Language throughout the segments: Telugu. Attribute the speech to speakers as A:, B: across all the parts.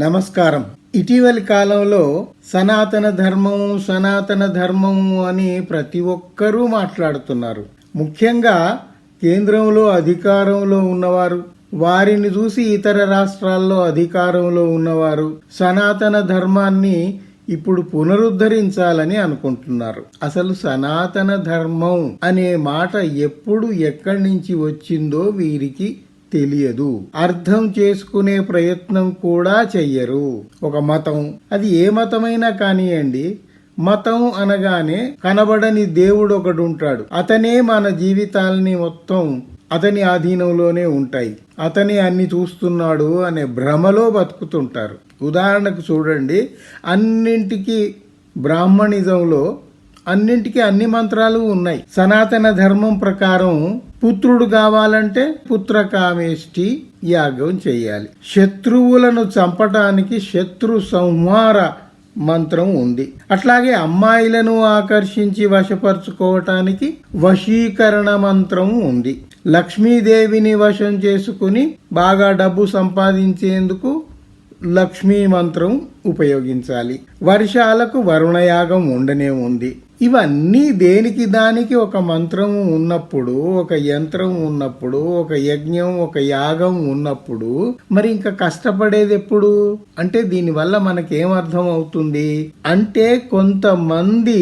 A: నమస్కారం. ఇటీవలి కాలంలో సనాతన ధర్మము సనాతన ధర్మము అని ప్రతి ఒక్కరూ మాట్లాడుతున్నారు. ముఖ్యంగా కేంద్రంలో అధికారంలో ఉన్నవారు వారిని చూసి ఇతర రాష్ట్రాల్లో అధికారంలో ఉన్నవారు సనాతన ధర్మాన్ని ఇప్పుడు పునరుద్ధరించాలని అనుకుంటున్నారు. అసలు సనాతన ధర్మం అనే మాట ఎప్పుడు ఎక్కడి నుంచి వచ్చిందో వీరికి తెలియదు. అర్థం చేసుకునే ప్రయత్నం కూడా చెయ్యరు. ఒక మతం. అది ఏ మతమైనా కానివ్వండి మతం అనగానే కనబడని దేవుడు ఒకడు ఉంటాడు అతనే మన జీవితాల్ని మొత్తం అతని ఆధీనంలోనే ఉంటాయి. అతనే అన్ని చూస్తున్నాడు అనే భ్రమలో బతుకుతుంటారు. ఉదాహరణకు చూడండి. అన్నింటికి బ్రాహ్మణిజంలో అన్నింటికి అన్ని మంత్రాలు ఉన్నాయి. సనాతన ధర్మం ప్రకారం పుత్రుడు కావాలంటే పుత్రకామేష్టి యాగం చేయాలి. శత్రువులను చంపటానికి శత్రు సంహార మంత్రం ఉంది. అట్లాగే అమ్మాయిలను ఆకర్షించి వశపరుచుకోవటానికి వశీకరణ మంత్రం ఉంది. లక్ష్మీదేవిని వశం చేసుకుని బాగా డబ్బు సంపాదించేందుకు లక్ష్మీ మంత్రం ఉపయోగించాలి. వర్షాలకు వరుణయాగం ఉండనే ఉంది. ఇవన్నీ దేనికి దానికి ఒక మంత్రం ఉన్నప్పుడు ఒక యంత్రం ఉన్నప్పుడు ఒక యజ్ఞం ఒక యాగం ఉన్నప్పుడు మరి ఇంకా కష్టపడేది ఎప్పుడు? అంటే దీనివల్ల మనకేం అర్థం అవుతుంది అంటే కొంతమంది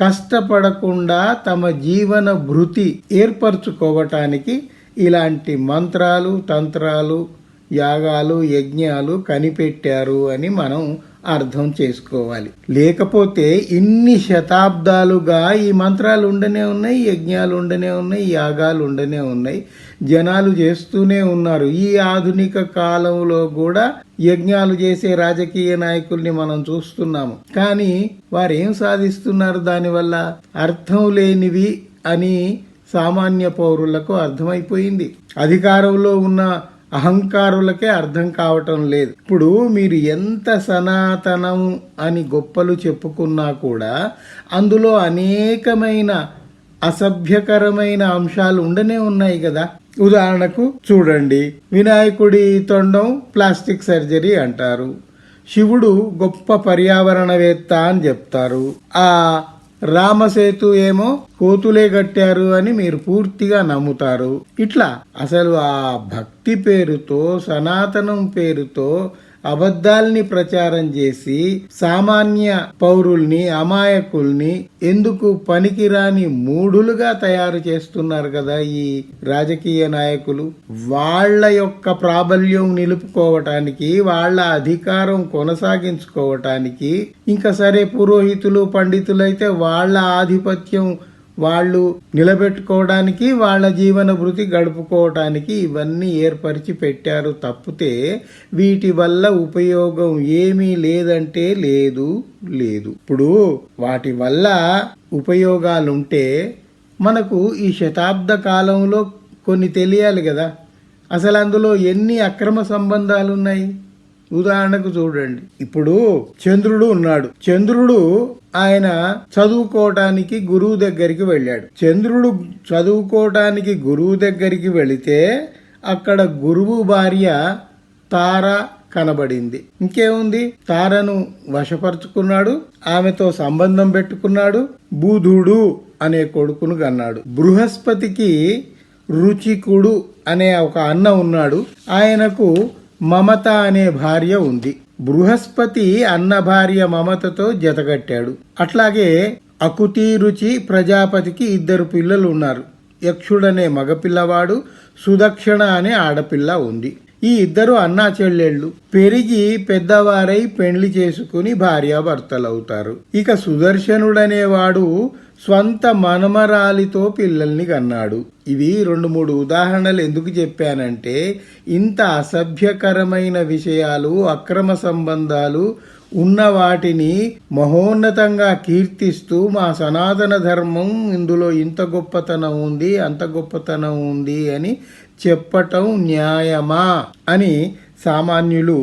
A: కష్టపడకుండా తమ జీవన భృతి ఏర్పరచుకోవటానికి ఇలాంటి మంత్రాలు తంత్రాలు యాగాలు యజ్ఞాలు కనిపెట్టారు అని మనం అర్థం చేసుకోవాలి. లేకపోతే ఇన్ని శతాబ్దాలుగా ఈ మంత్రాలు ఉండనే ఉన్నాయి యజ్ఞాలు ఉండనే ఉన్నాయి యాగాలు ఉండనే ఉన్నాయి. జనాలు చేస్తూనే ఉన్నారు. ఈ ఆధునిక కాలంలో కూడా యజ్ఞాలు చేసే రాజకీయ నాయకుల్ని మనం చూస్తున్నాము. కానీ వారు ఏం సాధిస్తున్నారు దానివల్ల? అర్థం లేనివి అని సామాన్య పౌరులకు అర్థమైపోయింది. అధికారంలో ఉన్న అహంకారులకే అర్థం కావటం లేదు. ఇప్పుడు మీరు ఎంత సనాతనం అని గొప్పలు చెప్పుకున్నా కూడా అందులో అనేకమైన అసభ్యకరమైన అంశాలు ఉండనే ఉన్నాయి కదా. ఉదాహరణకు చూడండి వినాయకుడి తొండం ప్లాస్టిక్ సర్జరీ అంటారు. శివుడు గొప్ప పర్యావరణవేత్త అని చెప్తారు. ఆ రామసేతు ఏమో కోతులే కట్టారు అని మీరు పూర్తిగా నమ్ముతారు. ఇట్లా అసలు ఆ భక్తి పేరుతో సనాతనం పేరుతో అబద్ధాల్ని ప్రచారం చేసి సామాన్య పౌరుల్ని అమాయకుల్ని ఎందుకు పనికిరాని మూఢులుగా తయారు చేస్తున్నారు కదా ఈ రాజకీయ నాయకులు. వాళ్ళ యొక్క ప్రాబల్యం నిలుపుకోవటానికి వాళ్ళ అధికారం కొనసాగించుకోవటానికి ఇంకా సరే పురోహితులు పండితులైతే వాళ్ళ ఆధిపత్యం వాళ్ళు నిలబెట్టుకోవడానికి వాళ్ళ జీవన వృత్తి గడుపుకోవటానికి ఇవన్నీ ఏర్పరిచి పెట్టారు తప్పితే వీటి వల్ల ఉపయోగం ఏమీ లేదంటే లేదు లేదు. ఇప్పుడు వాటి వల్ల ఉపయోగాలుంటే మనకు ఈ శతాబ్ద కాలంలో కొన్ని తెలియాలి కదా. అసలు అందులో ఎన్ని అక్రమ సంబంధాలు ఉన్నాయి ఉదాహరణకు చూడండి. ఇప్పుడు చంద్రుడు ఉన్నాడు. చంద్రుడు ఆయన చదువుకోవటానికి గురువు దగ్గరికి వెళ్ళాడు. చంద్రుడు చదువుకోవటానికి గురువు దగ్గరికి వెళితే అక్కడ గురువు భార్య తార కనబడింది. ఇంకేముంది? తారను వశపరుచుకున్నాడు. ఆమెతో సంబంధం పెట్టుకున్నాడు. బూధుడు అనే కొడుకును కన్నాడు. బృహస్పతికి రుచికుడు అనే ఒక అన్న ఉన్నాడు. ఆయనకు మమత అనే భార్య ఉంది. బృహస్పతి అన్న భార్య మమతతో జతగట్టాడు అట్లాగే అకుతి రుచి ప్రజాపతికి ఇద్దరు పిల్లలు ఉన్నారు. యక్షుడనే మగపిల్లవాడు సుదక్షిణ అనే ఆడపిల్ల ఉంది. ఈ ఇద్దరు అన్నా చెల్లెళ్ళు. పెరిగి పెద్దవారై పెండ్లి చేసుకుని భార్యాభర్తలవుతారు. ఇక సుదర్శనుడనేవాడు స్వంత మనమరాలితో పిల్లల్ని కన్నాడు. ఇవి రెండు మూడు ఉదాహరణలు ఎందుకు చెప్పానంటే ఇంత అసభ్యకరమైన విషయాలు అక్రమ సంబంధాలు ఉన్న వాటిని మహోన్నతంగా కీర్తిస్తూ మా సనాతన ధర్మం ఇందులో ఇంత గొప్పతనం ఉంది అంత గొప్పతనం ఉంది అని చెప్పటం న్యాయమా అని సామాన్యులు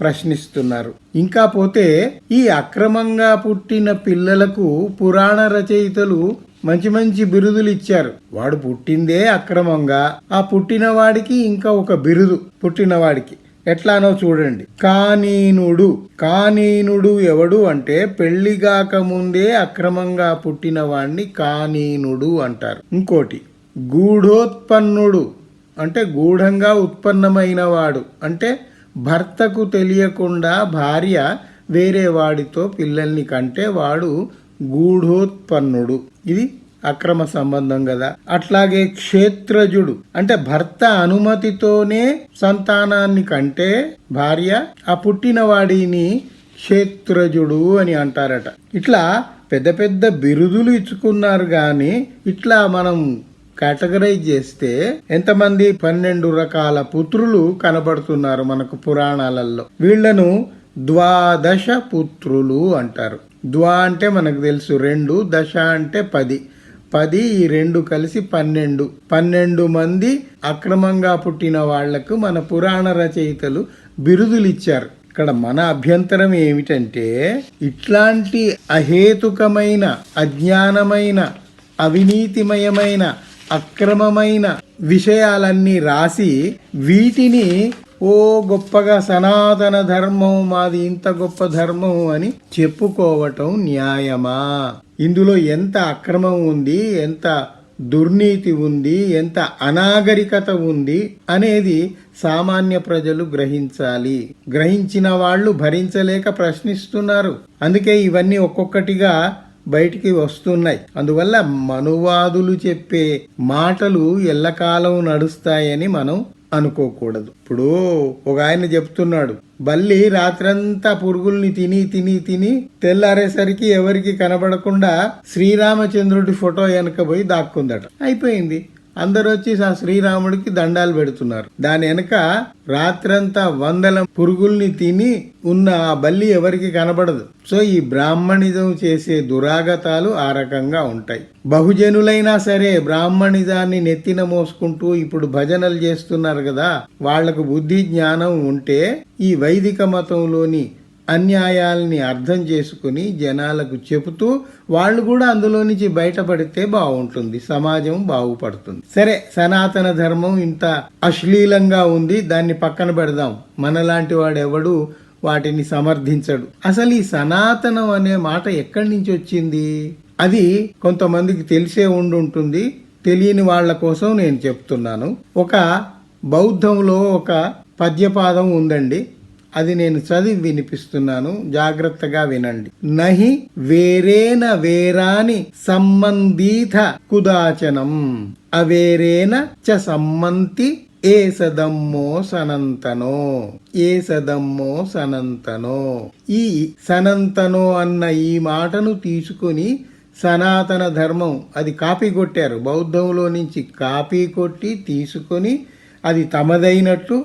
A: ప్రశ్నిస్తున్నారు. ఇంకా పోతే ఈ అక్రమంగా పుట్టిన పిల్లలకు పురాణ రచయితలు మంచి మంచి బిరుదులు ఇచ్చారు. వాడు పుట్టిందే అక్రమంగా. ఆ పుట్టినవాడికి ఇంకా ఒక బిరుదు పుట్టినవాడికి ఎట్లానో చూడండి. కానీనుడు. కానీనుడు ఎవడు అంటే పెళ్ళిగాక ముందే అక్రమంగా పుట్టిన వాణ్ణి కానీనుడు అంటారు. ఇంకోటి. గూఢోత్పన్నుడు. అంటే గూఢంగా ఉత్పన్నమైన వాడు. అంటే భర్తకు తెలియకుండా భార్య వేరే వాడితో పిల్లల్ని కంటే వాడు గూఢోత్పన్నుడు. ఇది అక్రమ సంబంధం కదా అట్లాగే క్షేత్రజుడు. అంటే భర్త అనుమతితోనే సంతానాన్ని కంటే భార్య ఆ పుట్టిన వాడిని క్షేత్రజుడు అని అంటారట. ఇట్లా పెద్ద పెద్ద బిరుదులు ఇచ్చుకున్నారు కానీ ఇట్లా మనం కేటగరైజ్ చేస్తే ఎంతమంది పన్నెండు రకాల పుత్రులు కనబడుతున్నారు మనకు పురాణాలలో వీళ్ళను ద్వాదశ పుత్రులు అంటారు. ద్వా అంటే మనకు తెలుసు రెండు దశ అంటే పది. పది ఈ రెండు కలిసి పన్నెండు. పన్నెండు మంది అక్రమంగా పుట్టిన వాళ్ళకు మన పురాణ రచయితలు బిరుదులు ఇచ్చారు. ఇక్కడ మన అభ్యంతరం ఏమిటంటే ఇట్లాంటి అహేతుకమైన అజ్ఞానమైన అవినీతిమయమైన అక్రమమైన విషయాలన్నీ రాసి వీటిని ఓ గొప్పగా సనాతన ధర్మం మాది ఇంత గొప్ప ధర్మం అని చెప్పుకోవటం న్యాయమా? ఇందులో ఎంత అక్రమం ఉంది ఎంత దుర్నీతి ఉంది ఎంత అనాగరికత ఉంది అనేది సామాన్య ప్రజలు గ్రహించాలి. గ్రహించిన వాళ్ళు భరించలేక ప్రశ్నిస్తున్నారు. అందుకే ఇవన్నీ ఒక్కొక్కటిగా బయటికి వస్తున్నాయి. అందువల్ల మనువాదులు చెప్పే మాటలు ఎల్లకాలం నడుస్తాయని మనం అనుకోకూడదు. ఇప్పుడు ఒక ఆయన చెప్తున్నాడు బల్లి రాత్రంతా పురుగుల్ని తిని తిని తిని తెల్లారేసరికి ఎవరికి కనబడకుండా శ్రీరామచంద్రుడి ఫోటో వెనక పోయి దాక్కుందట. అయిపోయింది. అందరు వచ్చి ఆ శ్రీరాముడికి దండాలు పెడుతున్నారు. దాని వెనక రాత్రంతా వందల పురుగుల్ని తిని ఉన్న ఆ బల్లి ఎవరికి కనబడదు. సో ఈ బ్రాహ్మణిజం చేసే దురాగతాలు ఆ రకంగా ఉంటాయి. బహుజనులైనా సరే బ్రాహ్మణిజాన్ని నెత్తిన మోసుకుంటూ ఇప్పుడు భజనలు చేస్తున్నారు కదా వాళ్ళకు బుద్ధి జ్ఞానం ఉంటే ఈ వైదిక మతంలోని అన్యాయాల్ని అర్థం చేసుకుని జనాలకు చెబుతూ వాళ్ళు కూడా అందులో నుంచి బయటపడితే బాగుంటుంది సమాజం బాగుపడుతుంది. సరే సనాతన ధర్మం ఇంత అశ్లీలంగా ఉంది దాన్ని పక్కన పెడదాం. మనలాంటి వాడెవడు వాటిని సమర్థించడు. అసలు ఈ సనాతనం అనే మాట ఎక్కడి నుంచి వచ్చింది? అది కొంతమందికి తెలిసే ఉండుంటుంది. తెలియని వాళ్ళ కోసం నేను చెప్తున్నాను. ఒక బౌద్ధంలో ఒక పద్యపాదం ఉందండి. అది నేను చదివి వినిపిస్తున్నాను. జాగ్రత్తగా వినండి. నహి వేరేన వేరాని సంబంధీత కుదాచనం. అవేరేన చ సమ్మంతి ఏసదమ్మో సనంతనో. ఏసదమ్మో సనంతనో. ఈ సనంతనో అన్న ఈ మాటను తీసుకుని సనాతన ధర్మం అది కాపీ కొట్టారు. బౌద్ధంలో నుంచి కాపీ కొట్టి తీసుకొని అది తమదైనట్టు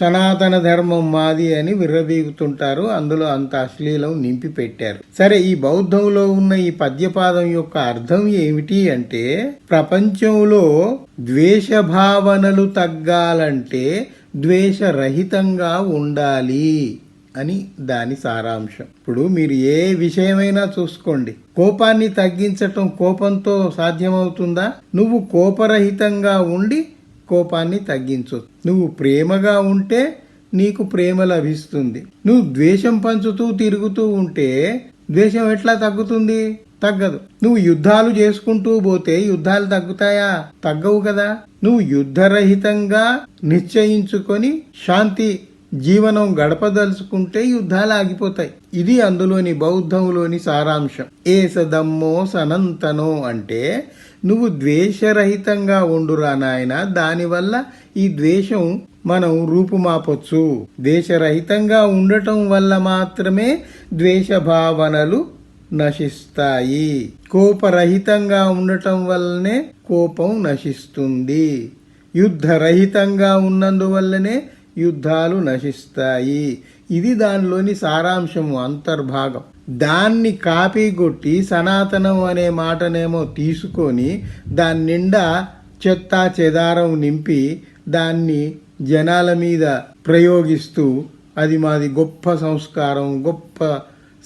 A: సనాతన ధర్మం మాది అని విర్రబీగుతుంటారు అందులో అంత అశ్లీలం నింపి పెట్టారు సరే ఈ బౌద్ధంలో ఉన్న ఈ పద్యపాదం యొక్క అర్థం ఏమిటి అంటే ప్రపంచంలో ద్వేష భావనలు తగ్గాలంటే ద్వేషరహితంగా ఉండాలి అని దాని సారాంశం. ఇప్పుడు మీరు ఏ విషయమైనా చూసుకోండి. కోపాన్ని తగ్గించటం కోపంతో సాధ్యమవుతుందా? నువ్వు కోపరహితంగా ఉండి కోపాన్ని తగ్గించు. నువ్వు ప్రేమగా ఉంటే నీకు ప్రేమ లభిస్తుంది. నువ్వు ద్వేషం పంచుతూ తిరుగుతూ ఉంటే ద్వేషం ఎట్లా తగ్గుతుంది? తగ్గదు. నువ్వు యుద్ధాలు చేసుకుంటూ పోతే యుద్ధాలు తగ్గుతాయా? తగ్గవు కదా. నువ్వు యుద్ధరహితంగా నిశ్చయించుకొని శాంతి జీవనం గడపదలుచుకుంటే యుద్ధాలు ఆగిపోతాయి. ఇది అందులోని బౌద్ధంలోని సారాంశం. ఏసదమ్మో సనంతనో అంటే నువ్వు ద్వేషరహితంగా ఉండురా నాయన దానివల్ల ఈ ద్వేషం మనం రూపుమాపొచ్చు. దేశరహితంగా ఉండటం వల్ల మాత్రమే ద్వేష భావనలు నశిస్తాయి. కోపరహితంగా ఉండటం వల్లనే కోపం నశిస్తుంది. యుద్ధరహితంగా ఉన్నందువల్లనే యుద్ధాలు నశిస్తాయి. ఇది దానిలోని సారాంశము అంతర్భాగం. దాన్ని కాపీ కొట్టి సనాతనం అనే మాటనేమో తీసుకొని దాని నిండా చెత్త చెదారం నింపి దాన్ని జనాల మీద ప్రయోగిస్తూ అది మాది గొప్ప సంస్కారం గొప్ప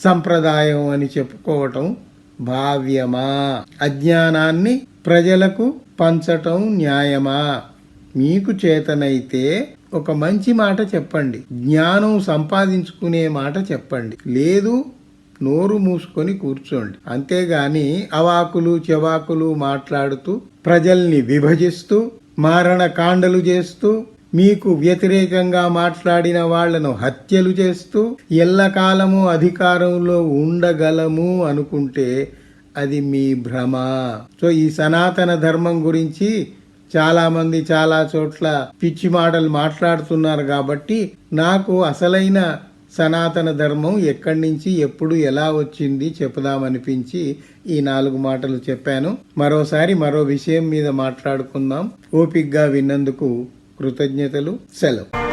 A: సంప్రదాయం అని చెప్పుకోవటం భావ్యమా? అజ్ఞానాన్ని ప్రజలకు పంచటం న్యాయమా? మీకు చేతనైతే ఒక మంచి మాట చెప్పండి. జ్ఞానం సంపాదించుకునే మాట చెప్పండి. లేదు నోరు మూసుకొని కూర్చోండి. అంతేగాని అవాకులు చెవాకులు మాట్లాడుతూ ప్రజల్ని విభజిస్తూ మారణ కాండలు చేస్తూ మీకు వ్యతిరేకంగా మాట్లాడిన వాళ్ళను హత్యలు చేస్తూ ఎల్లకాలము అధికారంలో ఉండగలము అనుకుంటే అది మీ భ్రమ. సో ఈ సనాతన ధర్మం గురించి చాలా మంది చాలా చోట్ల పిచ్చి మాటలు మాట్లాడుతున్నారు కాబట్టి నాకు అసలైన సనాతన ధర్మం ఎక్కడి నుంచి ఎప్పుడు ఎలా వచ్చింది చెప్పుదామనిపించి ఈ నాలుగు మాటలు చెప్పాను. మరోసారి మరో విషయం మీద మాట్లాడుకుందాం. ఓపిక్గా విన్నందుకు కృతజ్ఞతలు. సెలవు.